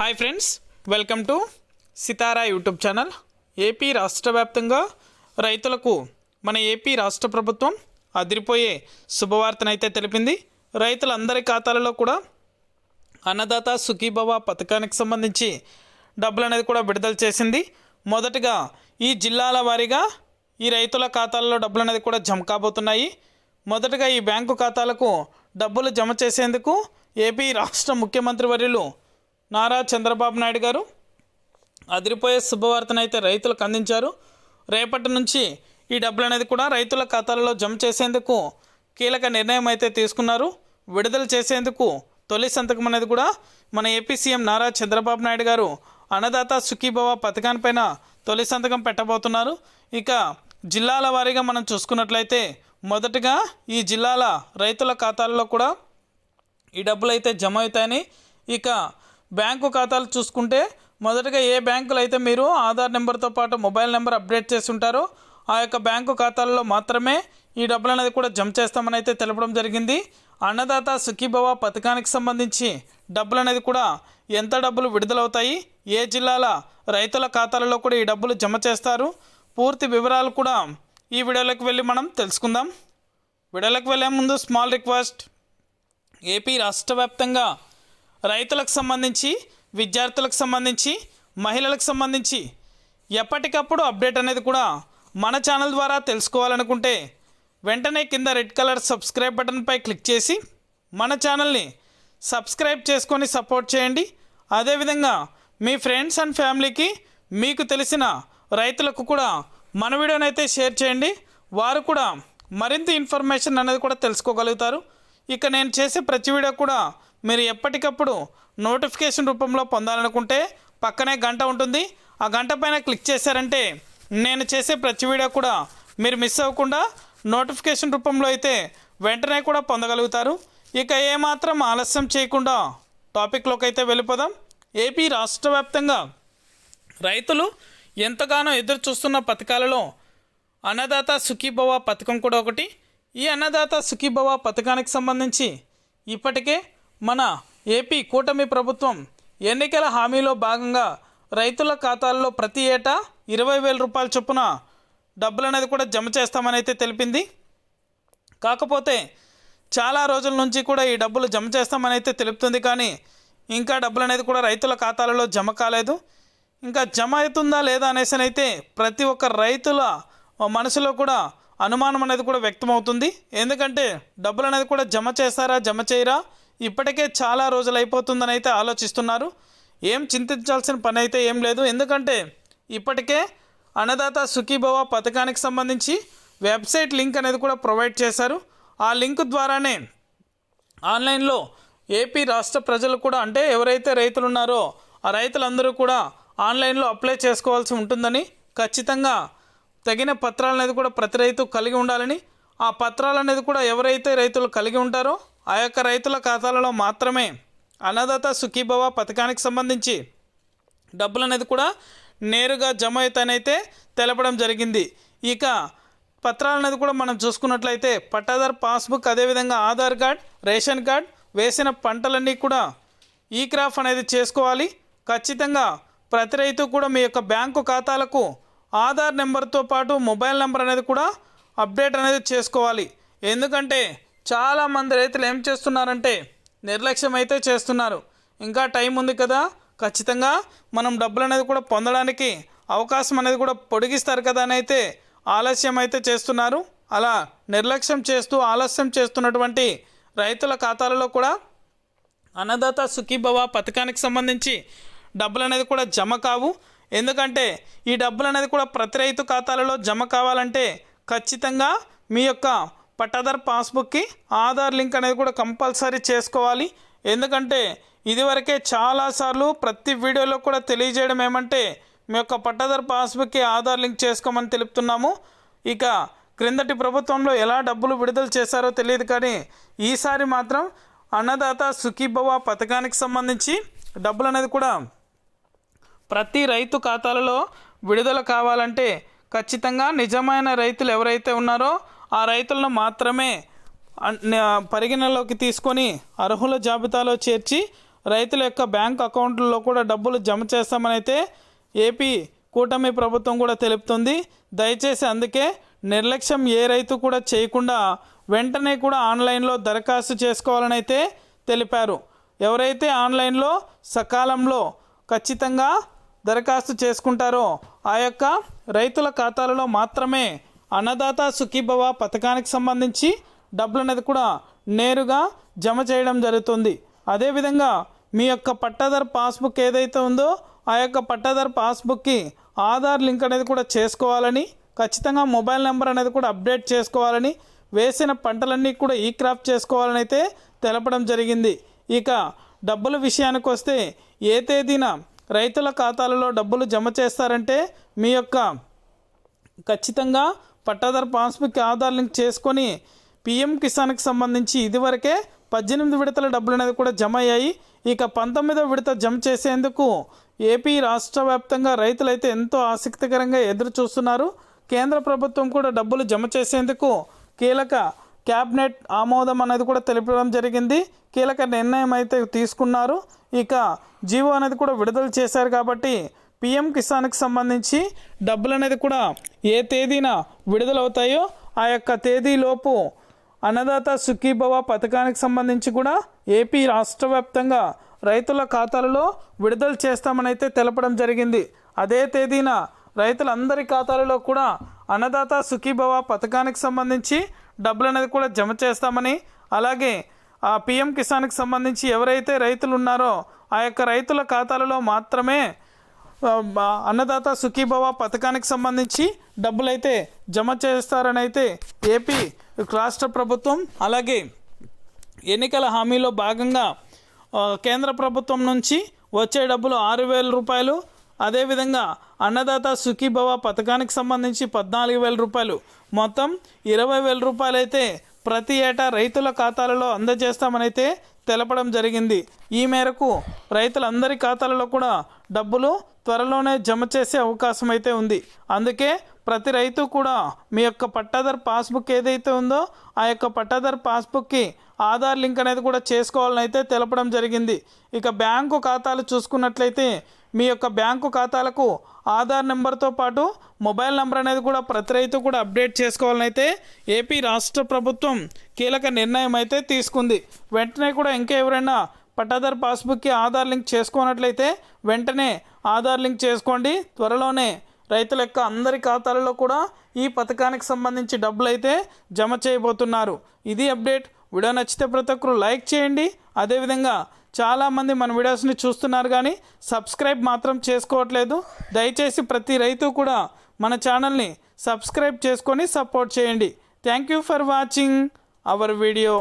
Hi friends welcome to Sitara YouTube channel AP రాష్ట్ర వ్యాప్తంగా రైతులకు మన ఏపీ రాష్ట్ర ప్రభుత్వం అదిరిపోయే శుభవార్తనైతే తెలిపింది. రైతులందరి ఖాతాలలో కూడా అన్నదాత సుఖీభవ పథకానికి సంబంధించి డబ్బులు అనేది కూడా విడుదల చేసింది. మొదటగా ఈ జిల్లాల వారీగా ఈ రైతుల ఖాతాలలో డబ్బులు అనేది కూడా జమ కాబోతున్నాయి. మొదటగా ఈ బ్యాంకు ఖాతాలకు డబ్బులు జమ చేసేందుకు ఏపీ రాష్ట్ర ముఖ్యమంత్రి వర్యులు నారా చంద్రబాబు నాయుడు గారు అదిరిపోయే శుభవార్తను అయితే రైతులకు అందించారు. రేపటి నుంచి ఈ డబ్బులు అనేది కూడా రైతుల ఖాతాలలో జమ చేసేందుకు కీలక నిర్ణయం అయితే తీసుకున్నారు. విడుదల చేసేందుకు తొలి సంతకం అనేది కూడా మన ఏపీ సీఎం నారా చంద్రబాబు నాయుడు గారు అన్నదాత సుఖీభవ పథకానిపైన తొలి సంతకం పెట్టబోతున్నారు. ఇక జిల్లాల వారీగా మనం చూసుకున్నట్లయితే మొదటగా ఈ జిల్లాల రైతుల ఖాతాల్లో కూడా ఈ డబ్బులు అయితే జమ అవుతాయని ఇక బ్యాంకు ఖాతాలు చూసుకుంటే మొదటగా ఏ బ్యాంకులో అయితే మీరు ఆధార్ నెంబర్తో పాటు మొబైల్ నెంబర్ అప్డేట్ చేసి ఉంటారో ఆ యొక్క బ్యాంకు ఖాతాల్లో మాత్రమే ఈ డబ్బులు అనేది కూడా జమ చేస్తామని అయితే తెలపడం జరిగింది. అన్నదాత సుఖీభవ పథకానికి సంబంధించి డబ్బులు అనేది కూడా ఎంత డబ్బులు విడుదలవుతాయి ఏ జిల్లాల రైతుల ఖాతాలలో కూడా ఈ డబ్బులు జమ చేస్తారు? పూర్తి వివరాలు కూడా ఈ వీడియోలోకి వెళ్ళి మనం తెలుసుకుందాం. వీడియోలోకి వెళ్ళే ముందు స్మాల్ రిక్వెస్ట్. ఏపీ రాష్ట్ర వ్యాప్తంగా రైతులకు సంబంధించి విద్యార్థులకు సంబంధించి మహిళలకు సంబంధించి ఎప్పటికప్పుడు అప్డేట్ అనేది కూడా మన ఛానల్ ద్వారా తెలుసుకోవాలనుకుంటే వెంటనే కింద రెడ్ కలర్ సబ్స్క్రైబ్ బటన్పై క్లిక్ చేసి మన ఛానల్ని సబ్స్క్రైబ్ చేసుకొని సపోర్ట్ చేయండి. అదేవిధంగా మీ ఫ్రెండ్స్ అండ్ ఫ్యామిలీకి మీకు తెలిసిన రైతులకు కూడా మన వీడియోనైతే షేర్ చేయండి. వారు కూడా మరింత ఇన్ఫర్మేషన్ అనేది కూడా తెలుసుకోగలుగుతారు. ఇక నేను చేసే ప్రతి వీడియో కూడా మీరు ఎప్పటికప్పుడు నోటిఫికేషన్ రూపంలో పొందాలనుకుంటే పక్కనే గంట ఉంటుంది. ఆ గంట పైన క్లిక్ చేశారంటే నేను చేసే ప్రతి వీడియో కూడా మీరు మిస్ అవ్వకుండా నోటిఫికేషన్ రూపంలో అయితే వెంటనే కూడా పొందగలుగుతారు. ఇక ఏమాత్రం ఆలస్యం చేయకుండా టాపిక్లోకి అయితే వెళ్ళిపోదాం. ఏపీ రాష్ట్ర వ్యాప్తంగా రైతులు ఎంతగానో ఎదురు చూస్తున్న పథకాలలో అన్నదాత సుఖీభవ పథకం కూడా ఒకటి. ఈ అన్నదాత సుఖీభవ పథకానికి సంబంధించి ఇప్పటికే మన ఏపీ కూటమి ప్రభుత్వం ఎన్నికల హామీలో భాగంగా రైతుల ఖాతాల్లో ప్రతి ఏటా ఇరవై వేల రూపాయల చొప్పున డబ్బులు అనేది కూడా జమ చేస్తామని అయితే తెలిపింది. కాకపోతే చాలా రోజుల నుంచి కూడా ఈ డబ్బులు జమ చేస్తామని అయితే తెలుపుతుంది కానీ ఇంకా డబ్బులు అనేది కూడా రైతుల ఖాతాలలో జమ కాలేదు. ఇంకా జమ అవుతుందా లేదా అనేసి అయితే ప్రతి ఒక్క రైతుల మనసులో కూడా అనుమానం అనేది కూడా వ్యక్తమవుతుంది. ఎందుకంటే డబ్బులు అనేది కూడా జమ చేస్తారా జమ చేయరా? ఇప్పటికే చాలా రోజులు అయిపోతుందని అయితే ఆలోచిస్తున్నారు. ఏం చింతించాల్సిన పని అయితే ఏం లేదు. ఎందుకంటే ఇప్పటికే అన్నదాత సుఖీభవ పథకానికి సంబంధించి వెబ్సైట్ లింక్ అనేది కూడా ప్రొవైడ్ చేశారు. ఆ లింక్ ద్వారానే ఆన్లైన్లో ఏపీ రాష్ట్ర ప్రజలు కూడా అంటే ఎవరైతే రైతులు ఉన్నారో ఆ రైతులందరూ కూడా ఆన్లైన్లో అప్లై చేసుకోవాల్సి ఉంటుందని ఖచ్చితంగా తగిన పత్రాలు అనేది కూడా ప్రతి రైతు కలిగి ఉండాలని ఆ పత్రాలు అనేది కూడా ఎవరైతే రైతులు కలిగి ఉంటారో ఆ యొక్క రైతుల ఖాతాలలో మాత్రమే అన్నదాత సుఖీభవ పథకానికి సంబంధించి డబ్బులు అనేది కూడా నేరుగా జమ అవుతానైతే తెలపడం జరిగింది. ఇక పత్రాలు అనేది కూడా మనం చూసుకున్నట్లయితే పట్టాదారు పాస్బుక్ అదేవిధంగా ఆధార్ కార్డ్ రేషన్ కార్డ్ వేసిన పంటలన్నీ కూడా ఈ క్రాఫ్ అనేది చేసుకోవాలి. ఖచ్చితంగా ప్రతి రైతు కూడా మీ యొక్క బ్యాంకు ఖాతాలకు ఆధార్ నెంబర్తో పాటు మొబైల్ నెంబర్ అనేది కూడా అప్డేట్ అనేది చేసుకోవాలి. ఎందుకంటే చాలామంది రైతులు ఏం చేస్తున్నారంటే నిర్లక్ష్యం అయితే చేస్తున్నారు. ఇంకా టైం ఉంది కదా. ఖచ్చితంగా మనం డబ్బులు అనేది కూడా పొందడానికి అవకాశం అనేది కూడా పొడిగిస్తారు కదా అని అయితే ఆలస్యం అయితే చేస్తున్నారు. అలా నిర్లక్ష్యం చేస్తూ ఆలస్యం చేస్తున్నటువంటి రైతుల ఖాతాలలో కూడా అన్నదాత సుఖీభవ పథకానికి సంబంధించి డబ్బులు అనేది కూడా జమ కావు. ఎందుకంటే ఈ డబ్బులు అనేది కూడా ప్రతి రైతు ఖాతాలలో జమ కావాలంటే ఖచ్చితంగా మీ యొక్క పట్టాదార్ పాస్బుక్కి ఆధార్ లింక్ అనేది కూడా కంపల్సరీ చేసుకోవాలి. ఎందుకంటే ఇదివరకే చాలాసార్లు ప్రతి వీడియోలో కూడా తెలియజేయడం ఏమంటే మీ యొక్క పట్టాదార్ పాస్బుక్కి ఆధార్ లింక్ చేసుకోమని తెలుపుతున్నాము. ఇక క్రిందటి ప్రభుత్వంలో ఎలా డబ్బులు విడుదల చేశారో తెలియదు కానీ ఈసారి మాత్రం అన్నదాత సుఖీభవ పథకానికి సంబంధించి డబ్బులు అనేది కూడా ప్రతి రైతు ఖాతాలలో విడుదల కావాలంటే ఖచ్చితంగా నిజమైన రైతులు ఎవరైతే ఉన్నారో ఆ రైతులను మాత్రమే పరిగణలోకి తీసుకొని అర్హుల జాబితాలో చేర్చి రైతుల యొక్క బ్యాంక్ అకౌంట్లలో కూడా డబ్బులు జమ చేస్తామనైతే ఏపీ కూటమి ప్రభుత్వం కూడా తెలుపుతుంది. దయచేసి అందుకే నిర్లక్ష్యం ఏ రైతు కూడా చేయకుండా వెంటనే కూడా ఆన్లైన్లో దరఖాస్తు చేసుకోవాలని అయితే తెలిపారు. ఎవరైతే ఆన్లైన్లో సకాలంలో ఖచ్చితంగా దరఖాస్తు చేసుకుంటారో ఆ యొక్క రైతుల ఖాతాలలో మాత్రమే అన్నదాత సుఖీభవ పథకానికి సంబంధించి డబ్బులు అనేది కూడా నేరుగా జమ చేయడం జరుగుతుంది. అదేవిధంగా మీ యొక్క పట్టాదారు పాస్బుక్ ఏదైతే ఉందో ఆ యొక్క పట్టాదారు పాస్బుక్కి ఆధార్ లింక్ అనేది కూడా చేసుకోవాలని ఖచ్చితంగా మొబైల్ నెంబర్ అనేది కూడా అప్డేట్ చేసుకోవాలని వేసిన పంటలన్నీ కూడా ఈ క్రాప్ చేసుకోవాలని అయితే తెలపడం జరిగింది. ఇక డబ్బుల విషయానికి వస్తే ఏ తేదీన రైతుల ఖాతాలలో డబ్బులు జమ చేస్తారంటే మీ యొక్క ఖచ్చితంగా పట్టాదారు పాస్బుక్ ఆధార్ లింక్ చేసుకొని పిఎం కిసాన్కి సంబంధించి ఇదివరకే పద్దెనిమిది విడతల డబ్బులు అనేది కూడా జమ అయ్యాయి. ఇక పంతొమ్మిదో విడత జమ చేసేందుకు ఏపీ రాష్ట్ర వ్యాప్తంగా రైతులైతే ఎంతో ఆసక్తికరంగా ఎదురు చూస్తున్నారు. కేంద్ర ప్రభుత్వం కూడా డబ్బులు జమ చేసేందుకు కీలక క్యాబినెట్ ఆమోదం అనేది కూడా తెలిపడం జరిగింది. కీలక నిర్ణయం అయితే తీసుకున్నారు. ఇక జీవో అనేది కూడా విడుదల చేశారు కాబట్టి పిఎం కిసాన్కి సంబంధించి డబ్బులు అనేది కూడా ఏ తేదీన విడుదలవుతాయో ఆ యొక్క తేదీలోపు అన్నదాత సుఖీభవ పథకానికి సంబంధించి కూడా ఏపీ రాష్ట్ర వ్యాప్తంగా రైతుల ఖాతాలలో విడుదల చేస్తామనైతే తెలపడం జరిగింది. అదే తేదీన రైతులందరి ఖాతాలలో కూడా అన్నదాత సుఖీభవ పథకానికి సంబంధించి డబ్బులు అనేది కూడా జమ చేస్తామని అలాగే ఆ పిఎం కిసాన్కి సంబంధించి ఎవరైతే రైతులు ఉన్నారో ఆ యొక్క రైతుల ఖాతాలలో మాత్రమే అన్నదాత సుఖీభవ పథకానికి సంబంధించి డబ్బులైతే జమ చేస్తారని అయితే ఏపీ రాష్ట్ర ప్రభుత్వం అలాగే ఎన్నికల హామీలో భాగంగా కేంద్ర ప్రభుత్వం నుంచి వచ్చే డబ్బులు ఆరు వేల రూపాయలు. అదేవిధంగా అన్నదాత సుఖీభవ పథకానికి సంబంధించి పద్నాలుగు వేల రూపాయలు. మొత్తం ఇరవై వేల రూపాయలు అయితే ప్రతి ఏటా రైతుల ఖాతాలలో అందజేస్తామనైతే తెలపడం జరిగింది. ఈ మేరకు రైతులందరి ఖాతాలలో కూడా డబ్బులు త్వరలోనే జమ చేసే అవకాశం అయితే ఉంది. అందుకే ప్రతి రైతు కూడా మీ యొక్క పట్టాదారు పాస్బుక్ ఏదైతే ఉందో ఆ యొక్క పట్టాదారు పాస్బుక్కి ఆధార్ లింక్ అనేది కూడా చేసుకోవాలని అయితే తెలపడం జరిగింది. ఇక బ్యాంకు ఖాతాలు చూసుకున్నట్లయితే మీ యొక్క బ్యాంకు ఖాతాలకు ఆధార్ నెంబర్తో పాటు మొబైల్ నెంబర్ అనేది కూడా ప్రతి రైతు కూడా అప్డేట్ చేసుకోవాలని అయితే ఏపీ రాష్ట్ర ప్రభుత్వం కీలక నిర్ణయం అయితే తీసుకుంది. వెంటనే కూడా ఇంకా ఎవరైనా పట్టాదార్ పాస్బుక్కి ఆధార్ లింక్ చేసుకున్నట్లయితే వెంటనే ఆధార్ లింక్ చేసుకోండి. త్వరలోనే రైతుల యొక్క అందరి ఖాతాలలో కూడా ఈ పథకానికి సంబంధించి డబ్బులు అయితే జమ చేయబోతున్నారు. ఇది అప్డేట్. వీడియో నచ్చితే ప్రతి ఒక్కరు లైక్ చేయండి. అదేవిధంగా చాలామంది మన వీడియోస్ని చూస్తున్నారు కానీ సబ్స్క్రైబ్ మాత్రం చేసుకోవట్లేదు. దయచేసి ప్రతి రైతు కూడా మన ఛానల్ని సబ్స్క్రైబ్ చేసుకొని సపోర్ట్ చేయండి. Thank you for watching our video.